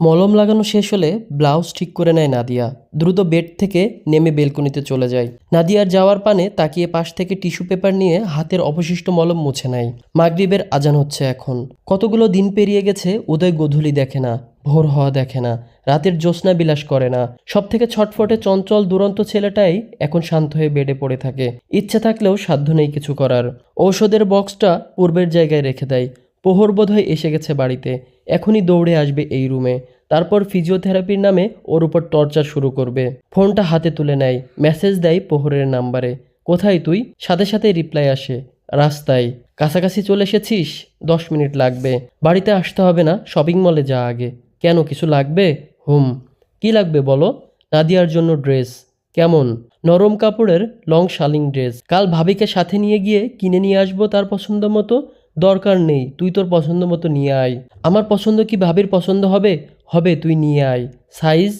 মলম লাগানো শেষ হলে ব্লাউজ ঠিক করে নেয় নাদিয়া। দ্রুত বেড থেকে নেমে বেলকনিতে চলে যায়। নাদিয়ার যাওয়ার পানে তাকিয়ে পাশ থেকে টিস্যু পেপার নিয়ে হাতের অবশিষ্ট মলম মুছে নেয়। মাগরিবের আজান হচ্ছে এখন। কতগুলো দিন পেরিয়ে গেছে, উদয় গোধূলি দেখে না, ভোর হওয়া দেখে না, রাতের জ্যোৎস্না বিলাস করে না। সব থেকে ছটফটে চঞ্চল দুরন্ত ছেলেটাই এখন শান্ত হয়ে বেডে পড়ে থাকে। ইচ্ছে থাকলেও সাধ্য নেই কিছু করার। ঔষধের বক্সটা পূর্বের জায়গায় রেখে দেয়। প্রহর বোধহয় এসে গেছে বাড়িতে। এখনই দৌড়ে আসবে এই রুমে। তারপর ফিজিওথেরাপির নামে ওর উপর টর্চার শুরু করবে। ফোনটা হাতে তুলে নেয় মেসেজ দেয় প্রহরের নাম্বারে। কোথায় তুই? সাথে সাথে রিপ্লাই আসে, রাস্তায়। কাছাকাছি চলে এসেছিস? দশ মিনিট লাগবে। বাড়িতে আসতে হবে না শপিং মলে যা আগে। কেন, কিছু লাগবে? হুম। কি লাগবে বলো? নাদিয়ার জন্য ড্রেস কেমন? নরম কাপড়ের লং শালিং ড্রেস কাল ভাবিকে সাথে নিয়ে গিয়ে কিনে নিয়ে আসব তার পছন্দ মতো। দরকার নেই, তুই তোর পছন্দ মতো নিয়ে আয়। আমার পছন্দ কি ভাবির পছন্দ হবে? হবে, তুই নিয়ে আয়। সাইজ?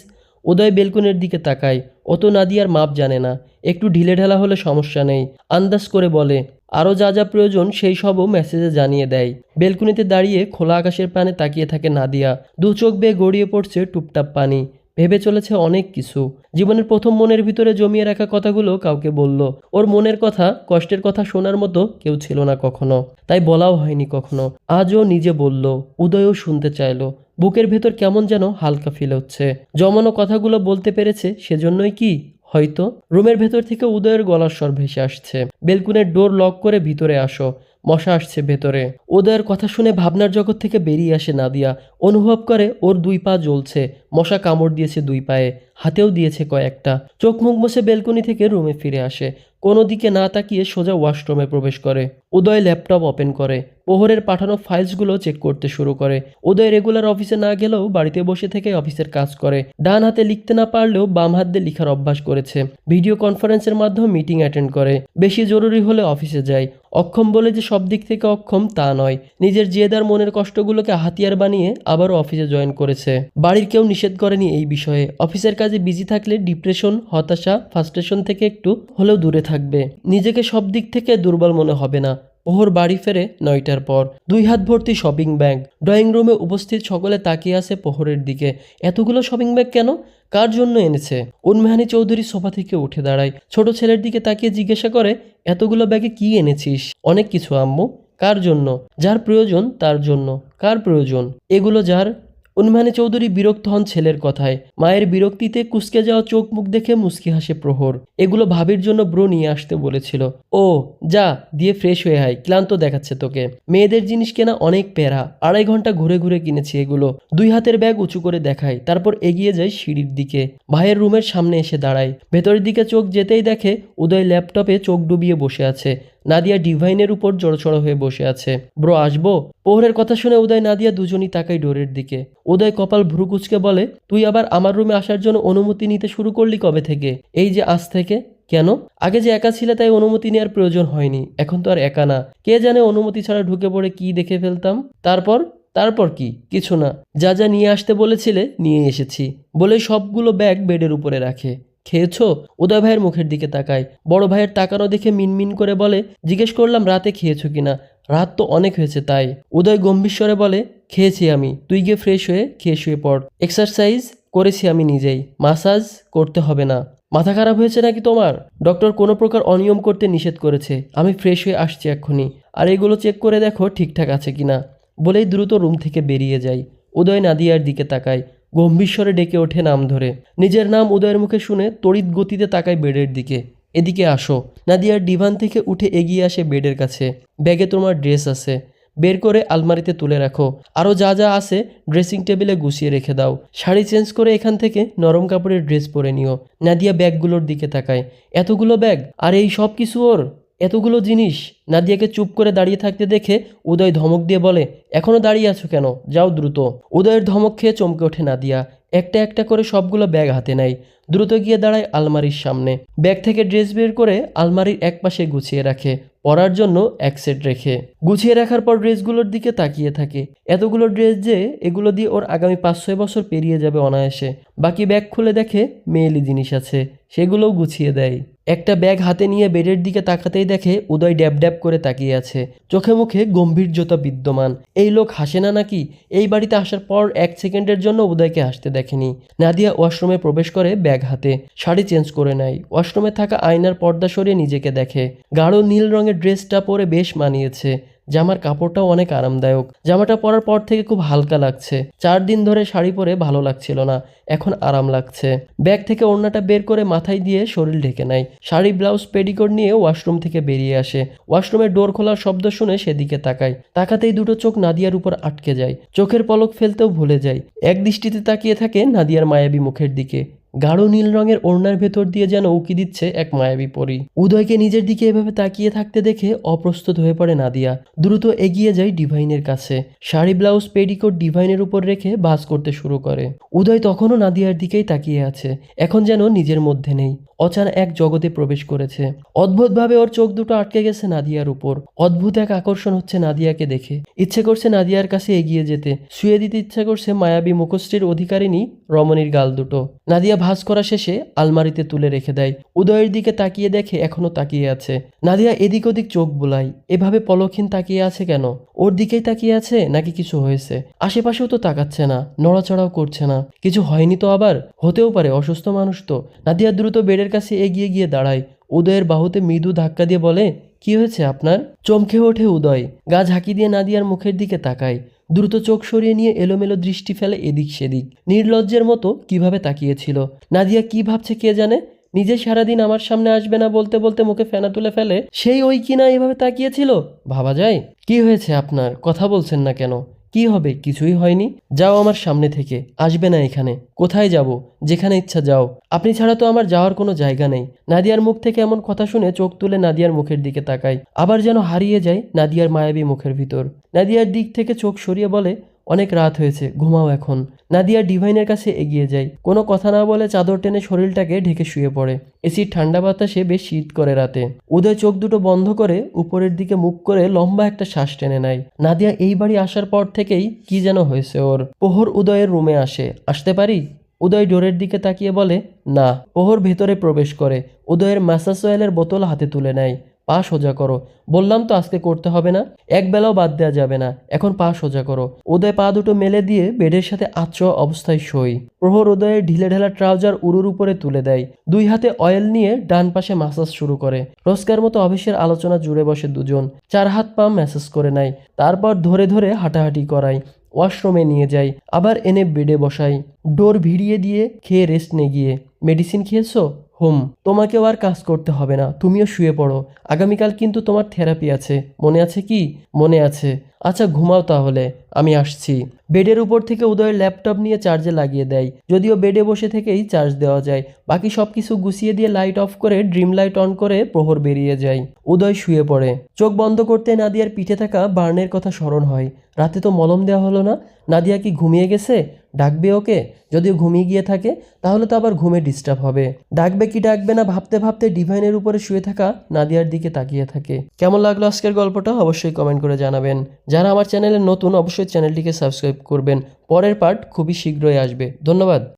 উদয় বেলকনের দিকে তাকায়। ও তো নাদিয়ার মাপ জানে না। একটু ঢিলে ঢালা হলে সমস্যা নেই। আন্দাজ করে বলে আরও যা যা প্রয়োজন, সেই সবও মেসেজে জানিয়ে দেয়। বেলকুনিতে দাঁড়িয়ে খোলা আকাশের পানে তাকিয়ে থাকে নাদিয়া। দু চোখ বেয়ে গড়িয়ে পড়ছে টুপটাপ পানি। ভেবে চলেছে অনেক কিছু। জীবনের প্রথম মনের ভিতরে জমিয়ে রাখা কথাগুলো কাউকে বলল। ওর মনের কথা, কষ্টের কথা শোনার মতো কেউ ছিল না কখনো। তাই বলাও হয়নি কখনো। আজও নিজে বলল, উদয়ও শুনতে চাইলো। বুকের ভেতর কেমন যেন হালকা ফিল হচ্ছে। জমানো কথাগুলো বলতে পেরেছে সেজন্যই কি? হয়তো। রুমের ভেতর থেকে উদয়ের গলার স্বর ভেসে আসছে। বেলকুনের ডোর লক করে ভিতরে আসো। মশা আসছে ভেতরে। ওদের কথা শুনে ভাবনার জগৎ থেকে বেরিয়ে আসে নাদিয়া। অনুভব করে ওর দুই পা জ্বলছে। মশা কামড় দিয়েছে দুই পায়ে। হাতেও দিয়েছে কয়েকটা। চোখ মুখ বসে বেলকনি থেকে রুমে ফিরে আসে। কোনো দিকে না তাকিয়ে সোজা ওয়াশরুমে প্রবেশ করে। উদয় ল্যাপটপ ওপেন করে। প্রহরের পাঠানো ফাইলসগুলো চেক করতে শুরু করে। উদয় রেগুলার অফিসে না গেলেও বাড়িতে বসে থেকে অফিসের কাজ করে। ডান হাতে লিখতে না পারলেও বাম হাত দিয়ে লিখার অভ্যাস করেছে। ভিডিও কনফারেন্সের মাধ্যমে মিটিং অ্যাটেন্ড করে। বেশি জরুরি হলে অফিসে যায়। অক্ষম বলে যে সব দিক থেকে অক্ষম তা নয়। নিজের জেদার মনের কষ্টগুলোকে হাতিয়ার বানিয়ে আবারও অফিসে জয়েন করেছে। বাড়ির কেউ নিষেধ করেনি এই বিষয়ে। অফিসের কাজে বিজি থাকলে ডিপ্রেশন হতাশা ফার্স্ট্রেশন থেকে একটু হলেও দূরে থাকবে। নিজেকে সব দিক থেকে দুর্বল মনে হবে না। ওহর বাড়ি ফেরে নয়টার পর। দুই হাত ভর্তি শপিং ব্যাগ ড্রয়িং রুমে উপস্থিত সকলে তাকিয়ে আছে প্রহরের দিকে। এতগুলো শপিং ব্যাগ কেন? কার জন্য এনেছে? উন্মেহানি চৌধুরী সোফা থেকে উঠে দাঁড়ায়। ছোট ছেলের দিকে তাকিয়ে জিজ্ঞাসা করে, এতগুলো ব্যাগে কি এনেছিস? অনেক কিছু, আম্মু। কার জন্য? যার প্রয়োজন, তার জন্য। কার প্রয়োজন? এগুলো যার উন্মানে চৌধুরী বিরক্ত হন ছেলের কথায়। মায়ের বিরক্তিতে কুসকে যাওয়া চোখ মুখ দেখে মুস্কি হাসে প্রহর। এগুলো ভাবির জন্য ব্রো নিয়ে আসতে বলেছিল। ও, যা, দিয়ে ফ্রেশ হয়ে আয়, ক্লান্ত দেখাচ্ছে তোকে। মেয়েদের জিনিস কেনা অনেক প্যারা। আড়াই ঘণ্টা ঘুরে ঘুরে কিনেছি এগুলো। দুই হাতের ব্যাগ উঁচু করে দেখায় তারপর এগিয়ে যায় সিঁড়ির দিকে। ভাইয়ের রুমের সামনে এসে দাঁড়ায় ভেতরের দিকে চোখ যেতেই দেখে উদয় ল্যাপটপে চোখ ডুবিয়ে বসে আছে। নাদিয়া ডিভাইনের উপর জড়সড় হয়ে বসে আছে। ব্রো, আসব? প্রহরের কথা শুনে উদয় নাদিয়া দুজনই তাকাই ডোরের দিকে। উদয় কপাল ভ্রুকুচকে বলে, তুই আবার আমার রুমে আসার জন্য অনুমতি নিতে শুরু করলি কবে থেকে? এই যে আজ থেকে? কেন? আগে যে একা ছিলে তাই অনুমতি নেওয়ার প্রয়োজন হয়নি। এখন তো আর একা না। কে জানে অনুমতি ছাড়া ঢুকে পড়ে কি দেখে ফেলতাম? তারপর? তারপর কি? কিছু না। যা যা নিয়ে আসতে বলেছিলে, নিয়ে এসেছি। বলে সবগুলো ব্যাগ বেডের উপরে রাখে। খেয়েছো? উদয় ভাইয়ের মুখের দিকে তাকায়। বড় ভাইয়ের তাকানো দেখে মিনমিন করে বলে, জিজ্ঞেস করলাম রাতে খেয়েছো কিনা? রাত তো অনেক হয়েছে তাই। উদয় গম্ভীর স্বরে বলে, খেয়েছি আমি। তুই গিয়ে ফ্রেশ হয়ে খেয়ে শুয়ে পড়। এক্সারসাইজ করেছি আমি নিজেই। মাসাজ করতে হবে না। মাথা খারাপ হয়েছে নাকি তোমার? ডক্টর কোনো প্রকার অনিয়ম করতে নিষেধ করেছে। আমি ফ্রেশ হয়ে আসছি এক্ষুনি। আর এগুলো চেক করে দেখো ঠিকঠাক আছে কিনা? বলেই দ্রুত রুম থেকে বেরিয়ে যাই উদয় নাদিয়ার দিকে তাকায়। গম্ভীর ডেকে ওঠে নাম ধরে। নিজের নাম উদয়ের মুখে শুনে তড়িৎ গতিতে তাকায় বেডের দিকে। এদিকে আসো। নাদিয়ার ডিভান থেকে উঠে এগিয়ে আসে বেডের কাছে। ব্যাগে তোমার ড্রেস আছে। বের করে আলমারিতে তুলে রাখো। আরও যা যা আছে ড্রেসিং টেবিলে গুছিয়ে রেখে দাও। শাড়ি চেঞ্জ করে এখান থেকে নরম কাপড়ের ড্রেস পরে নিও। নাদিয়া ব্যাগগুলোর দিকে তাকায়। এতগুলো ব্যাগ? আর এই সব কিছু ওর? এতগুলো জিনিস নাদিয়াকে চুপ করে দাঁড়িয়ে থাকতে দেখে উদয় ধমক দিয়ে বলে, এখনও দাঁড়িয়ে আছো কেন? যাও দ্রুত। উদয়ের ধমক খেয়ে চমকে ওঠে নাদিয়া। একটা একটা করে সবগুলো ব্যাগ হাতে নেয়। দ্রুত গিয়ে দাঁড়ায় আলমারির সামনে। ব্যাগ থেকে ড্রেস বের করে আলমারির এক পাশে গুছিয়ে রাখে। পরার জন্য এক সেট রেখে। গুছিয়ে রাখার পর ড্রেসগুলোর দিকে তাকিয়ে থাকে। এতগুলো ড্রেস যে এগুলো দিয়ে ওর আগামী পাঁচ ছয় বছর পেরিয়ে যাবে অনায়াসে। বাকি ব্যাগ খুলে দেখে মেয়েলি জিনিস আছে। সেগুলোও গুছিয়ে দেয়। একটা ব্যাগ হাতে নিয়ে বেডের দিকে তাকাতেই দেখে উদয় ড্যাব ড্যাব করে তাকিয়ে আছে। চোখে মুখে গম্ভীর্যতা বিদ্যমান। এই লোক হাসে না নাকি? এই বাড়িতে আসার পর এক সেকেন্ডের জন্য উদয়কে হাসতে দেখেনি। নাদিয়া ওয়াশরুমে প্রবেশ করে ব্যাগ হাতে। শাড়ি চেঞ্জ করে নেয়। ওয়াশরুমে থাকা আয়নার পর্দা সরিয়ে নিজেকে দেখে। গাঢ় নীল রঙের ড্রেসটা পরে বেশ মানিয়েছে। জামার কাপড়টাও অনেক আরামদায়ক। জামাটা পরার পর থেকে খুব হালকা লাগছে। চার দিন ধরে শাড়ি পরে ভালো লাগছিল না, এখন আরাম লাগছে। ব্যাগ থেকে ওড়নাটা বের করে মাথায় দিয়ে শরীর ঢেকে নেয়। শাড়ি, ব্লাউজ, পেডিকোট নিয়ে ওয়াশরুম থেকে বেরিয়ে আসে। ওয়াশরুমের ডোর খোলার শব্দ শুনে সেদিকে তাকায়। তাকাতেই দুটো চোখ নাদিয়ার উপর আটকে যায়। চোখের পলক ফেলতেও ভুলে যায়। এক দৃষ্টিতে তাকিয়ে থাকে নাদিয়ার মায়াবী মুখের দিকে। গাঢ় নীল রঙের ওড়নার ভেতর দিয়ে যেন উকি দিচ্ছে এক মায়াবী পরী। উদয়কে নিজের দিকে এভাবে তাকিয়ে থাকতে দেখে অপ্রস্তুত হয়ে পড়ে নাদিয়া। দ্রুত এগিয়ে যায় ডিভাইনের কাছে। শাড়ি, ব্লাউজ পেডিকোট ডিভাইনের উপর রেখে বাস করতে শুরু করে। উদয় তখনও নাদিয়ার দিকেই তাকিয়ে আছে। এখন যেন নিজের মধ্যে নেই। অচান এক জগতে প্রবেশ করেছে। অদ্ভুতভাবে ওর চোখ দুটো আটকে গেছে নাদিয়ার উপর। অদ্ভুত এক আকর্ষণ হচ্ছে নাদিয়াকে দেখে। ইচ্ছে করছে নাদিয়ার কাছে এগিয়ে যেতে। শুয়ে দিতে ইচ্ছে করছে মায়াবী মুখশ্রীর অধিকারিণী রমণীর গাল দুটো। নাদিয়া ভাঁজ করা শেষে আলমারিতে তুলে রেখে দেয়। উদয়ের দিকে তাকিয়ে দেখে এখনও তাকিয়ে আছে। নাদিয়া এদিক ওদিক চোখ বুলাই এভাবে পলকহীন তাকিয়ে আছে কেন? ওর দিকেই তাকিয়ে আছে নাকি কিছু হয়েছে? আশেপাশেও তো তাকাচ্ছে না, নড়াচড়াও করছে না। কিছু হয়নি তো আবার? হতেও পারে, অসুস্থ মানুষ তো। নাদিয়া দ্রুত বেডের কাছে এগিয়ে গিয়ে দাঁড়ায়। উদয়ের বাহুতে মৃদু ধাক্কা দিয়ে বলে, কি হয়েছে আপনার? চমকে ওঠে উদয়। গা ঝাঁকি দিয়ে নাদিয়ার মুখের দিকে তাকায়। দ্রুত চোখ সরিয়ে নিয়ে এলোমেলো দৃষ্টি ফেলে এদিক সেদিক। নির্লজ্জের মতো কীভাবে তাকিয়েছিল? নাদিয়া কি ভাবছে কে জানে? নিজে সারাদিন আমার সামনে আসবে না বলতে বলতে মুখে ফেনা তুলে ফেলে, সেই ওই কিনা এভাবে তাকিয়েছিল? ভাবা যায়। কি হয়েছে আপনার? কথা বলছেন না কেন? কি হবে? কিছুই হয়নি। যাও আমার সামনে থেকে। আসবে না এখানে। কোথায় যাব? যেখানে ইচ্ছা যাও। আপনি ছাড়া তো আমার যাওয়ার কোনো জায়গা নেই। নাদিয়ার মুখ থেকে এমন কথা শুনে চোখ তুলে নাদিয়ার মুখের দিকে তাকাই। আবার যেন হারিয়ে যায় নাদিয়ার মায়াবী মুখের ভিতর। নাদিয়ার দিক থেকে চোখ সরিয়ে বলে অনেক রাত হয়েছে, ঘুমাও এখন। নাদিয়া ডিভাইনের কাছে এগিয়ে যায়। কোনো কথা না বলে চাদর টেনে শরীরটাকে ঢেকে শুয়ে পড়ে। এসির ঠান্ডা বাতাসে বেশ শীত করে রাতে। উদয় চোখ দুটো বন্ধ করে উপরের দিকে মুখ করে লম্বা একটা শ্বাস টেনে নেয়। নাদিয়া এই বাড়ি আসার পর থেকেই কি যেন হয়েছে ওর। পোহর উদয়ের রুমে আসে। আসতে পারি? উদয় ডোরের দিকে তাকিয়ে বলে, না। প্রহর ভেতরে প্রবেশ করে। উদয়ের ম্যাসাজ অয়েলের বোতল হাতে তুলে নেয়। পা সোজা করো। বললাম তো আজকে করতে হবে না। এক বেলাও বাদ দেওয়া যাবে না। এখন পা সোজা করো। উদয় পা দুটো মেলে দিয়ে বেডের সাথে আচ্ছ অবস্থায় শই প্রহর উদয়ের ঢিলে ঢালা ট্রাউজার উড়ুর উপরে তুলে দেয়। দুই হাতে অয়েল নিয়ে ডান পাশে মাসাজ শুরু করে। রোজকার মতো অফিসের আলোচনা জুড়ে বসে দুজন। চার হাত পা ম্যাসাজ করে নেয়। তারপর ধরে ধরে হাঁটাহাঁটি করায়। ওয়াশরুমে নিয়ে যাই আবার এনে বেডে বসাই ডোর ভিড়িয়ে দিয়ে খেয়ে রেস্ট নে গিয়ে। মেডিসিন খেয়েছো? হুম, তোমাকেও আর কাজ করতে হবে না, তুমিও শুয়ে পড়ো। আগামীকাল কিন্তু তোমার থেরাপি আছে। মনে আছে কি? মনে আছে। আচ্ছা ঘুমাও তাহলে, আমি আসছি। বেডের উপর থেকে উদয়ের ল্যাপটপ নিয়ে চার্জে লাগিয়ে দেয়। যদিও বেডে বসে থেকেই চার্জ দেওয়া যায়। বাকি সব কিছু গুছিয়ে দিয়ে লাইট অফ করে ড্রিম লাইট অন করে প্রহর বেরিয়ে যায়। উদয় শুয়ে পড়ে। চোখ বন্ধ করতে নাদিয়ার পিঠে থাকা বার্নের কথা স্মরণ হয়। রাতে তো মলম দেওয়া হলো না। নাদিয়া কি ঘুমিয়ে গেছে? ডাকবে ওকে? যদিও ঘুমিয়ে গিয়ে থাকে, তাহলে তো আবার ঘুমে ডিস্টার্ব হবে। ডাকবে কি ডাকবে না ভাবতে ভাবতে ডিভাইনের উপরে শুয়ে থাকা নাদিয়ার দিকে তাকিয়ে থাকে। কেমন লাগল আজকের গল্পটা? অবশ্যই কমেন্ট করে জানাবেন। যারা আমার চ্যানেলে নতুন অবশ্যই চ্যানেলটিকে সাবস্ক্রাইব করবেন। পরের পার্ট খুবই শীঘ্রই আসবে। ধন্যবাদ।